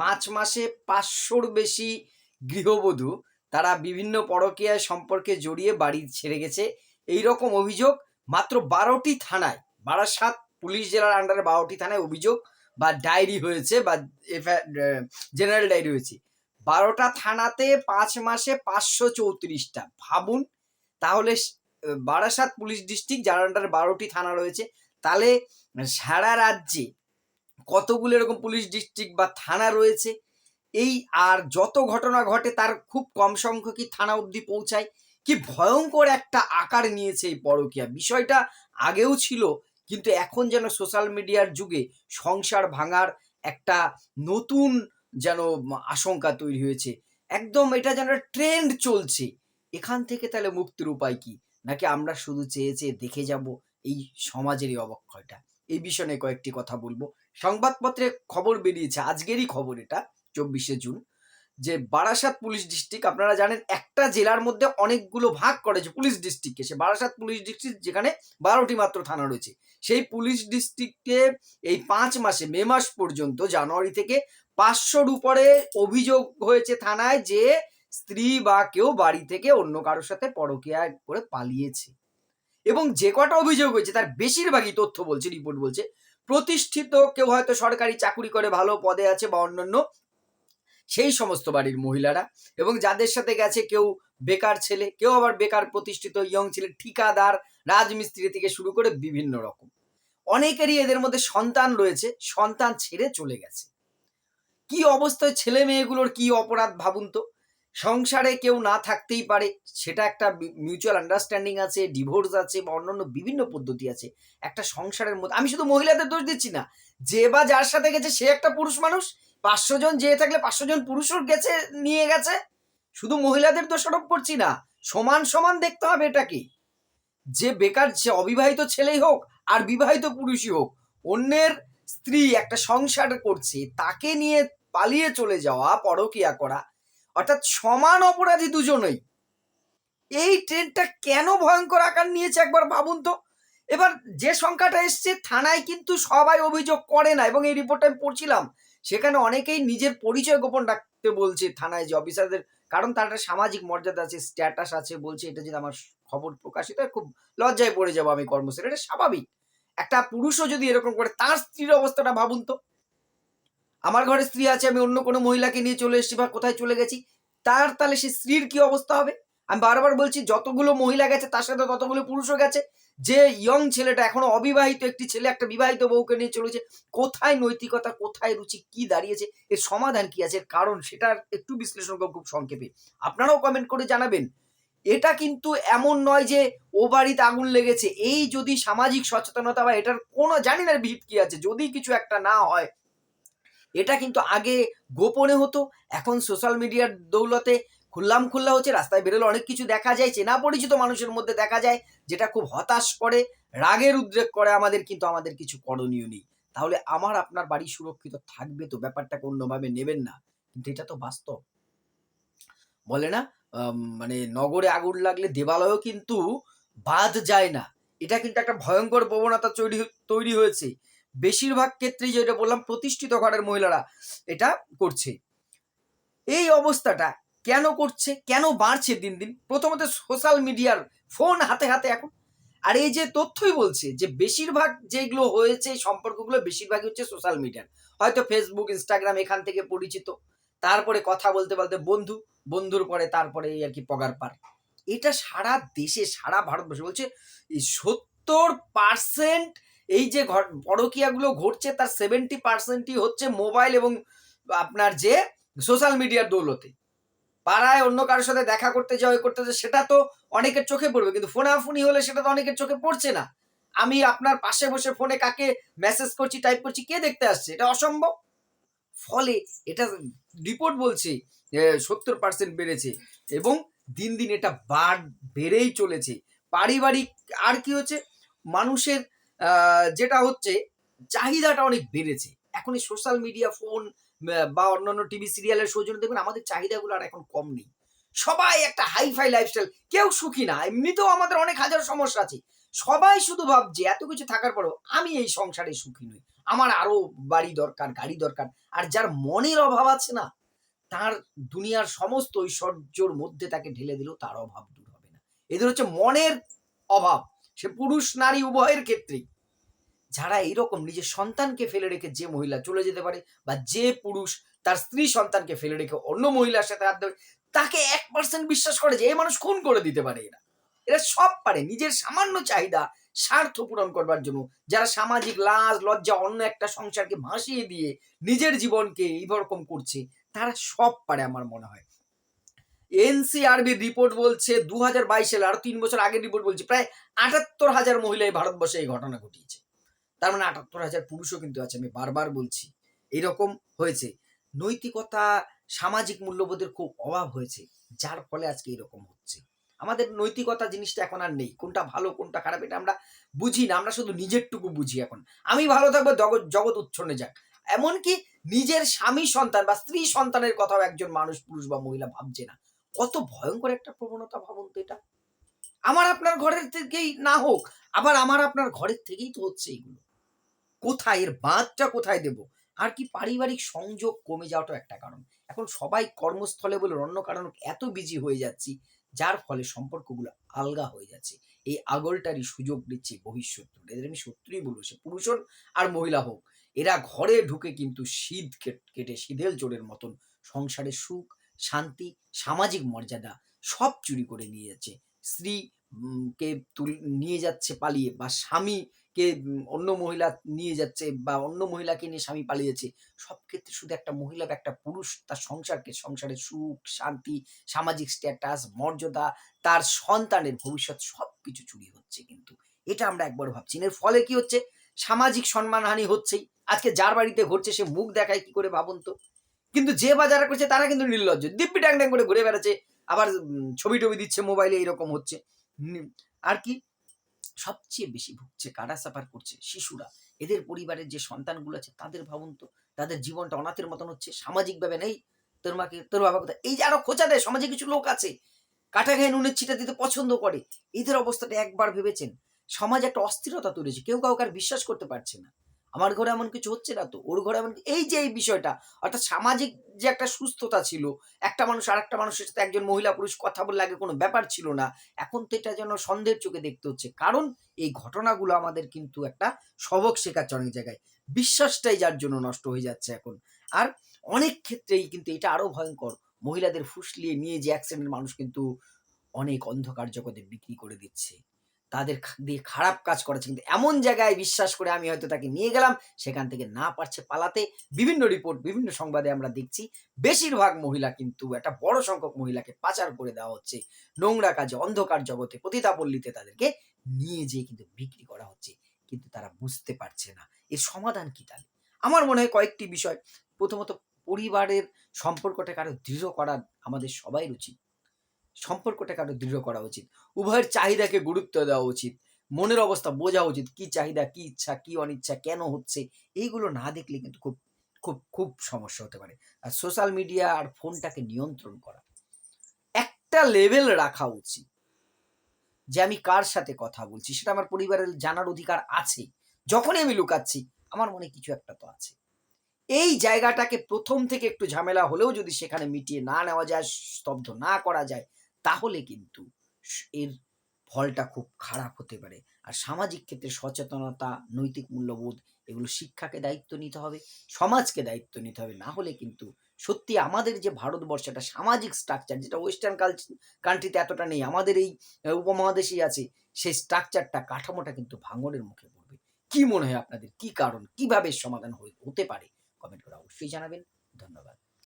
পাঁচ মাসে পাঁচশোর বেশি গৃহবধূ তারা বিভিন্ন পরকীয়ায় সম্পর্কে জড়িয়ে বাড়ি ছেড়ে গেছে। এই রকম অভিযোগ মাত্র বারোটি থানায়, বারাসাত পুলিশ জেলার আন্ডারে বারোটি থানায় অভিযোগ বা ডায়েরি হয়েছে বা জেনারেল ডায়েরি হয়েছে। বারোটা থানাতে পাঁচ মাসে পাঁচশো চৌত্রিশটা। ভাবুন, তাহলে বারাসাত পুলিশ ডিস্ট্রিক্ট যার আন্ডারে বারোটি থানা রয়েছে, তাহলে সারা রাজ্যে কতগুলো এরকম পুলিশ ডিস্ট্রিক্ট বা থানা রয়েছে, এই আর যত ঘটনা ঘটে তার খুব কম সংখ্যকই থানা অবধি পৌঁছায়। কি ভয়ঙ্কর একটা আকার নিয়েছে এই পরকিয়া। বিষয়টা আগেও ছিল, কিন্তু এখন যেন সোশ্যাল মিডিয়ার যুগে সংসার ভাঙার একটা নতুন যেন আশঙ্কা তৈরি হয়েছে। একদম এটা যেন ট্রেন্ড চলছে। এখান থেকে তাহলে মুক্তির উপায় কি? নাকি আমরা শুধু চেয়ে চেয়ে দেখে যাব এই সমাজের এই অবক্ষয়টা? এই বিষয়ে কয়েকটি কথা বলব। সংবাদপত্রে খবর বেরিয়েছে, আজকেরই খবর এটা, চব্বিশে জুন, যে বারাসাত পুলিশ ডিস্ট্রিক্ট, আপনারা জানেন একটা জেলার মধ্যে অনেকগুলো ভাগ করেছে পুলিশ ডিস্ট্রিক্টকে, সে বারাসাত পুলিশ ডিস্ট্রিক্ট যেখানে বারোটি মাত্র থানা রয়েছে। সেই পুলিশ ডিস্ট্রিক্টে এই পাঁচ মাসে, মে মাস পর্যন্ত, জানুয়ারি থেকে পাঁচশোর উপরে অভিযোগ হয়েছে থানায় যে স্ত্রী বা কেউ বাড়ি থেকে অন্য কারোর সাথে পরকীয়া করে পালিয়েছে। এবং যে কটা অভিযোগ হয়েছে, তার বেশিরভাগই তথ্য বলছে, রিপোর্ট বলছে প্রতিষ্ঠিত, কেউ হয়তো সরকারি চাকুরি করে ভালো পদে আছে বা অন্যান্য, সেই সমস্ত বাড়ির মহিলারা এবং যাদের সাথে গেছে কেউ বেকার ছেলে, কেউ আবার বেকার প্রতিষ্ঠিত ইয়ং ছেলে, ঠিকাদার, রাজমিস্ত্রি থেকে শুরু করে বিভিন্ন রকম। অনেকেরই এদের মধ্যে সন্তান রয়েছে, সন্তান ছেড়ে চলে গেছে। কি অবস্থায় ছেলে মেয়েগুলোর কি অপরাধ ভাবুন তো? সংসারে কেউ না থাকতেই পারে, সেটা একটা মিউচুয়াল আন্ডারস্ট্যান্ডিং আছে ডিভোর্স আছে বা অন্যান্য বিভিন্ন পদ্ধতি আছে। একটা সংসারের মধ্যে, আমি শুধু মহিলাদের দোষ দিচ্ছি না, যে বা যার সাথে গেছে সে একটা পুরুষ মানুষ, পাঁচশো জন যেয়ে থাকলে পাঁচশো জন পুরুষও গেছে, নিয়ে গেছে। শুধু মহিলাদের দোষারোপ করছি না, সমান সমান দেখতে হবে এটাকে। যে বেকার, সে অবিবাহিত ছেলেই হোক আর বিবাহিত পুরুষই হোক, অন্যের স্ত্রী একটা সংসার করছে, তাকে নিয়ে পালিয়ে চলে যাওয়া, পরকিয়া করা অর্থাৎ সমান অপরাধী দুজনেই। এই ট্রেনটা কেন ভয়ঙ্কর আকার নিয়েছে একবার ভাবুন তো? এবার যে সংখ্যাটা এসছে, থানায় কিন্তু সবাই অভিযোগ করে না এবং এই রিপোর্টটা আমি পড়ছিলাম, সেখানে অনেকেই নিজের পরিচয় গোপন রাখতে বলছে থানায় যে অফিসারদের, কারণ তার একটা সামাজিক মর্যাদা আছে স্ট্যাটাস আছে, বলছে এটা যদি আমার খবর প্রকাশিত খুব লজ্জায় পড়ে যাব আমি কর্মচারী এটা স্বাভাবিক। একটা পুরুষও যদি এরকম করে, তার স্ত্রীর অবস্থাটা ভাবুন তো। আমার ঘরে স্ত্রী আছে, আমি অন্য কোনো মহিলাকে নিয়ে চলে এসেছি বা কোথায় চলে গেছি, তার তাহলে সে স্ত্রীর কি অবস্থা হবে? আমি বারবার বলছি, যতগুলো মহিলা গেছে, তার সাথে ততগুলো পুরুষও গেছে, যে ইয়ং ছেলেটা এখনও অবিবাহিত, একটি ছেলে একটা বিবাহিত বউকে নিয়ে চলেছে, কোথায় নৈতিকতা, কোথায় রুচি, কি দাঁড়িয়েছে, এর সমাধান কি আছে, এর কারণ সেটার একটু বিশ্লেষণ করব খুব সংক্ষেপে। আপনারাও কমেন্ট করে জানাবেন। এটা কিন্তু এমন নয় যে ও বাড়িতে আগুন লেগেছে, এই যদি সামাজিক সচেতনতা বা এটার কোনো, জানি না ভিত কি আছে, যদি কিছু একটা না হয় এটা কিন্তু আগে গোপনে হতো। এখন সোশ্যাল মিডিয়ার দৌলতে খুল্লাম খুল্লা হচ্ছে, রাস্তায় বেরোলে অনেক কিছু দেখা যায়, চেনা পরিচিত মানুষের মধ্যে দেখা যায়, যেটা খুব হতাশ করে, রাগের উদ্রেক করে আমাদের, কিন্তু আমাদের কিছু করণীয় নেই। তাহলে আমার, আপনার বাড়ি সুরক্ষিত থাকবে তো? ব্যাপারটাকে অন্যভাবে নেবেন না? কিন্তু এটা তো বাস্তব। বলে না মানে নগরে আগুন লাগলে দেবালয়ও কিন্তু বাদ যায় না। এটা কিন্তু একটা ভয়ঙ্কর প্রবণতা তৈরি তৈরি হয়েছে। বেশিরভাগ ক্ষেত্রেই যেটা বললাম, প্রতিষ্ঠিত ঘরের মহিলারা এটা করছে। এই অবস্থাটা কেন করছে, কেন বাড়ছে দিন দিন? প্রথমত সোশ্যাল মিডিয়ার ফোন হাতে হাতে এখন। আর এই যে তথ্যই বলছে যে বেশিরভাগ যেগুলো হয়েছে, সম্পর্কগুলো বেশিরভাগই হচ্ছে সোশ্যাল মিডিয়ার হয়তো ফেসবুক ইনস্টাগ্রাম এখান থেকে পরিচিত, তারপরে কথা বলতে বলতে বন্ধু, বন্ধুর পরে তারপরে এই আর কি পগার পার। এটা সারা দেশে, সারা ভারতবর্ষে বলছে এই সত্তর পার্সেন্ট এই যে পরকীয়াগুলো ঘটছে তার সেভেন্টি পার্সেন্টই হচ্ছে মোবাইল এবং আপনার যে সোশ্যাল মিডিয়ার দৌলতে। পাড়ায় অন্য কারোর সাথে দেখা করতে যাওয়া, এ করতে যাওয়া, সেটা তো অনেকের চোখে পড়বে, কিন্তু ফোনাফুনি হলে সেটা তো অনেকের চোখে পড়ছে না। আমি আপনার পাশে বসে ফোনে কাকে মেসেজ করছি টাইপ করছি, কে দেখতে আসছে? এটা অসম্ভব। ফলে এটা রিপোর্ট বলছে সত্তর পার্সেন্ট বেড়েছে এবং দিন দিন এটা বাড়, বেড়েই চলেছে। পারিবারিক আর কি হচ্ছে? মানুষের যেটা হচ্ছে, চাহিদাটা অনেক বেড়েছে। এখন এই সোশ্যাল মিডিয়া ফোন বা অন্যান্য টিভি সিরিয়ালের সৌজন্য দেখবেন আমাদের চাহিদাগুলো আর এখন কম নেই। সবাই একটা হাইফাই লাইফস্টাইল কেউ সুখী না। এমনিতেও আমাদের অনেক হাজার সমস্যা আছে। সবাই শুধু ভাবছে, এত কিছু থাকার পরেও আমি এই সংসারে সুখী নই। আমার আরও বাড়ি দরকার, গাড়ি দরকার। আর যার মনের অভাব আছে না, তার দুনিয়ার সমস্ত ঐশ্বর্যর মধ্যে তাকে ঢেলে দিলেও তার অভাব দূর হবে না। এদের হচ্ছে মনের অভাব। সে পুরুষ, নারী উভয়ের ক্ষেত্রেই। যারা এইরকম নিজের সন্তানকে ফেলে রেখে যে মহিলা চলে যেতে পারে বা যে পুরুষ তার স্ত্রী সন্তানকে ফেলে রেখে অন্য মহিলার সাথে হাত দেবে, তাকে এক পার্সেন্ট বিশ্বাস করে যে এই মানুষ খুন করে দিতে পারে এরা। এরা সব পারে, নিজের সামান্য চাহিদা স্বার্থ পূরণ করবার জন্য। যারা সামাজিক লাজ, লজ্জা, অন্য একটা সংসারকে ভাসিয়ে দিয়ে নিজের জীবনকে এইরকম করছে, তারা সব পারে আমার মনে হয়। এনসিআরবির রিপোর্ট বলছে দু হাজার বাইশ সালে আরও তিন বছর আগের রিপোর্ট বলছে, প্রায় আটাত্তর হাজার মহিলা এই ভারতবর্ষে এই ঘটনা ঘটিয়েছে। তার মানে আটাত্তর হাজার পুরুষও কিন্তু আছে, আমি বারবার বলছি। এরকম হয়েছে। নৈতিকতা, সামাজিক মূল্যবোধের খুব অভাব হয়েছে, যার ফলে আজকে এরকম হচ্ছে। আমাদের নৈতিকতা জিনিসটা এখন আর নেই, কোনটা ভালো, কোনটা খারাপ, এটা আমরা বুঝি না, আমরা শুধু নিজেরটুকু বুঝি এখন। আমি ভালো থাকব জগৎ উচ্ছন্নে যাক। এমনকি নিজের স্বামী সন্তান বা স্ত্রী সন্তানের কথাও একজন মানুষ, পুরুষ বা মহিলা ভাবছে না। কত ভয়ঙ্কর একটা প্রবণতা ভাবুন তো এটা। আমার আপনার ঘরের থেকেই না হোক, আবার আমার আপনার ঘরের থেকেই তো হচ্ছে এগুলো কোথায়, এর বাঁধটা কোথায় দেব? আর কি পারিবারিক সংযোগ কমে যাওয়াটাও একটা কারণ। এখন সবাই কর্মস্থলে বলে অন্য কারণ এত বিজি হয়ে যাচ্ছি, যার ফলে সম্পর্কগুলো আলগা হয়ে যাচ্ছে। এই আগলটারই সুযোগ দিচ্ছে ভবিষ্যৎ। এদের আমি সত্যিই বলব, সে পুরুষ আর মহিলা হোক, এরা ঘরে ঢুকে কিন্তু শীত কেট- শীতেল চোরের মতন সংসারের সুখ শান্তি সামাজিক মর্যাদা সব চুরি করে নিয়ে যাচ্ছে। স্ত্রী কে নিয়ে যাচ্ছে পালিয়ে বা স্বামীকে উম, অন্য মহিলা নিয়ে যাচ্ছে বা অন্য মহিলাকে নিয়ে স্বামী পালিয়েছে সব ক্ষেত্রে শুধু একটা মহিলা বা একটা পুরুষ তার সংসারকে সংসারের সুখ শান্তি সামাজিক স্ট্যাটাস মর্যাদা তার সন্তানের ভবিষ্যৎ সব কিছু চুরি হচ্ছে কিন্তু। এটা আমরা একবার ভাবছি। এর ফলে কি হচ্ছে? সামাজিক সম্মানহানি হচ্ছেই। আজকে যার বাড়িতে ঘটছে সে মুখ দেখায় কি করে ভাবুন তো? কিন্তু যে বাজার করছে তারা কিন্তু নির্লজ্জ। দিব্যি ট্যাং ট্যাং করে ঘুরে বেড়াচ্ছে, আবার ছবি টবি দিচ্ছে মোবাইলে এরকম হচ্ছে। আর কি? সবচেয়ে বেশি ভুগছে, কারা সাফার করছে? শিশুরা। এদের পরিবারের যে সন্তানগুলো আছে, তাদের ভাবুন তো, তাদের জীবনটা অনাথের মতন হচ্ছে, সামাজিকভাবে নেই? তোর মাকে, তোর বাবা কোথায়? এই যে আরও খোঁচা দেয়, সমাজে কিছু লোক আছে, কাটা গায়ে নুনের ছিটা দিতে পছন্দ করে। এদের অবস্থাটা একবার ভেবেছেন? সমাজে একটা অস্থিরতা হয়েছে, কেউ কাউকে আর বিশ্বাস করতে পারছে না। আমার ঘরে এমন কিছু হচ্ছে না তো? ওর ঘরে এমন এই যে এই বিষয়টা, অর্থাৎ সামাজিক যে একটা সুস্থতা ছিল, একটা মানুষ আর একটা মানুষের সাথে একজন মহিলা পুরুষ কথা বললে আগে কোনো ব্যাপার ছিল না, এখন তো এটা যেন সন্দেহের চোখে দেখতে হচ্ছে। কারণ এই ঘটনাগুলো আমাদের কিন্তু একটা সবক শেখাচ্ছে অনেক জায়গায়। বিশ্বাসটাই যার জন্য নষ্ট হয়ে যাচ্ছে এখন। আর অনেক ক্ষেত্রেই কিন্তু এটা আরও ভয়ঙ্কর। মহিলাদের ফুসলিয়ে নিয়ে যে অ্যাক্সিডেন্ট মানুষ কিন্তু অনেক অন্ধকার জগতে বিক্রি করে দিচ্ছে। তাদের দিয়ে খারাপ কাজ করেছে। কিন্তু এমন জায়গায় বিশ্বাস করে আমি হয়তো তাকে নিয়ে গেলাম, সেখান থেকে না পারছে পালাতে। বিভিন্ন রিপোর্ট বিভিন্ন সংবাদে আমরা দেখছি, বেশিরভাগ মহিলা কিন্তু একটা বড় সংখ্যক মহিলাকে পাচার করে দেওয়া হচ্ছে। নোংরা কাজে, অন্ধকার জগতে পতিতাপল্লীতে তাদেরকে নিয়ে যেয়ে কিন্তু বিক্রি করা হচ্ছে। কিন্তু তারা বুঝতে পারছে না। এর সমাধান কি তাহলে? আমার মনে হয় কয়েকটি বিষয়। প্রথমত, পরিবারের সম্পর্কটাকে আরও দৃঢ় করা আমাদের সবাই উচিত। সম্পর্কটাকে আরও দৃঢ় করা উচিত। উভয়ের চাহিদাকে গুরুত্ব দেওয়া উচিত। মনের অবস্থা বোঝা উচিত, কি চাহিদা, কি ইচ্ছা, কি অনিচ্ছা, কেন হচ্ছে? এইগুলো না দেখলে কিন্তু খুব খুব খুব সমস্যা হতে পারে। আর সোশ্যাল মিডিয়া আর ফোনটাকে নিয়ন্ত্রণ করা। একটা লেভেল রাখা উচিত যে আমি কার সাথে কথা বলছি, সেটা আমার পরিবারের জানার অধিকার আছে। যখনই আমি লুকাচ্ছি, আমার মনে কিছু একটা তো আছে। এই জায়গাটাকে প্রথম থেকে একটু ঝামেলা হলেও যদি সেখানে মিটিয়ে না নেওয়া যায়, স্তব্ধ না করা যায় তাহলে কিন্তু এর ফলটা খুব খারাপ হতে পারে। আর সামাজিক ক্ষেত্রে সচেতনতা, নৈতিক মূল্যবোধ এগুলো শিক্ষাকে দায়িত্ব নিতে হবে, সমাজকে দায়িত্ব নিতে হবে। না হলে কিন্তু সত্যি আমাদের যে ভারতবর্ষ একটা সামাজিক স্ট্রাকচার যেটা ওয়েস্টার্ন কান্ট্রিতে এতটা নেই, আমাদের এই উপমহাদেশেই আছে, সেই স্ট্রাকচারটা কাঠামোটা কিন্তু ভাঙনের মুখে পড়বে। কি মনে হয় আপনাদের? কি কারণ? কীভাবে সমাধান হতে পারে? কমেন্ট করে অবশ্যই জানাবেন। ধন্যবাদ।